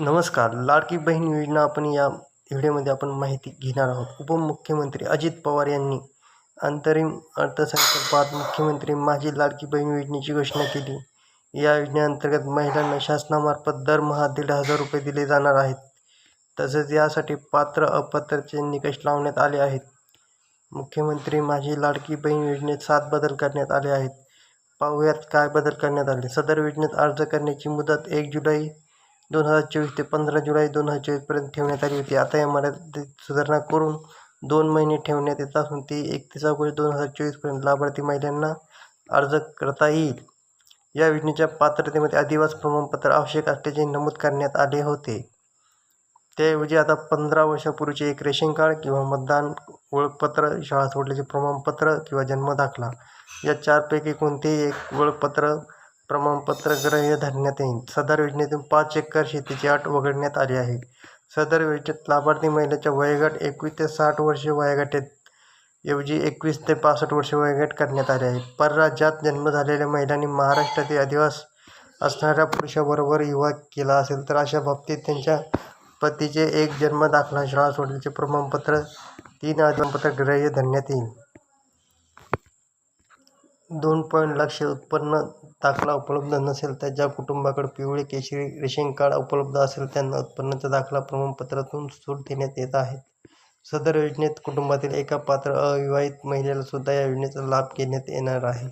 नमस्कार. लाडकी बहीण योजना आपण या व्हिडिओमध्ये आपण माहिती घेणार आहोत. उपमुख्यमंत्री अजित पवार यांनी अंतरिम अर्थसंकल्पात मुख्यमंत्री माझी लाडकी बहीण योजनेची घोषणा केली. या योजनेअंतर्गत महिलांना शासनामार्फत दरमहा दीड हजार रुपये दिले जाणार आहेत. तसेच यासाठी पात्र अपात्रचे निकष लावण्यात आले आहेत. मुख्यमंत्री माझी लाडकी बहीण योजनेत सात बदल करण्यात आले आहेत. पाहुयात काय बदल करण्यात आले? सदर योजनेत अर्ज करण्याची मुदत एक जुलै दोन हजार चोवीस ते पंधरा जुलै दोन हजार चोवीसपर्यंत ठेवण्यात आली होती. आता या मर्यादेत सुधारणा करून दोन महिने ठेवण्यात येत असून ती एकतीस ऑगस्ट दोन हजार चोवीसपर्यंत लाभार्थी महिलांना अर्ज करता येईल. या योजनेच्या पात्रतेमध्ये अधिवास प्रमाणपत्र आवश्यक असल्याचे नमूद करण्यात आले होते. त्याऐवजी आता पंधरा वर्षापूर्वीचे एक रेशन कार्ड किंवा मतदान ओळखपत्र शाळा सोडल्याचे प्रमाणपत्र किंवा जन्म दाखला या चारपैकी कोणतेही एक ओळखपत्र प्रमाणपत्र ग्राह्य धरण्यात येईल सदर योजनेतून पाच एकर शेतीची अट वगळण्यात आली आहे. सदर योजनेत लाभार्थी महिलेच्या वयोगट एकवीस ते साठ वर्षे वयोगटात ऐवजी एकवीस ते पासष्ट वर्षे वयोगट करण्यात आले आहे. परराज्यात जन्म झालेल्या महिलांनी महाराष्ट्रातील अधिवास असणाऱ्या पुरुषाबरोबर विवाह केला असेल तर अशा बाबतीत त्यांच्या पतीचे एक जन्म दाखला शाळा सोडल्याचे प्रमाणपत्र तीन आदिपत्र ग्राह्य धरण्यात येईल. दोन पॉईंट लक्ष उत्पन्न दाखला उपलब्ध नसेल तर ज्या कुटुंबाकडे पिवळे केशरी रेशन कार्ड उपलब्ध असेल त्यांना उत्पन्नाचा दाखला प्रमाणपत्रातून सूट देण्यात येत आहे. सदर योजनेत कुटुंबातील एका पात्र अविवाहित महिलेला सुद्धा या योजनेचा लाभ घेण्यात येणार आहे.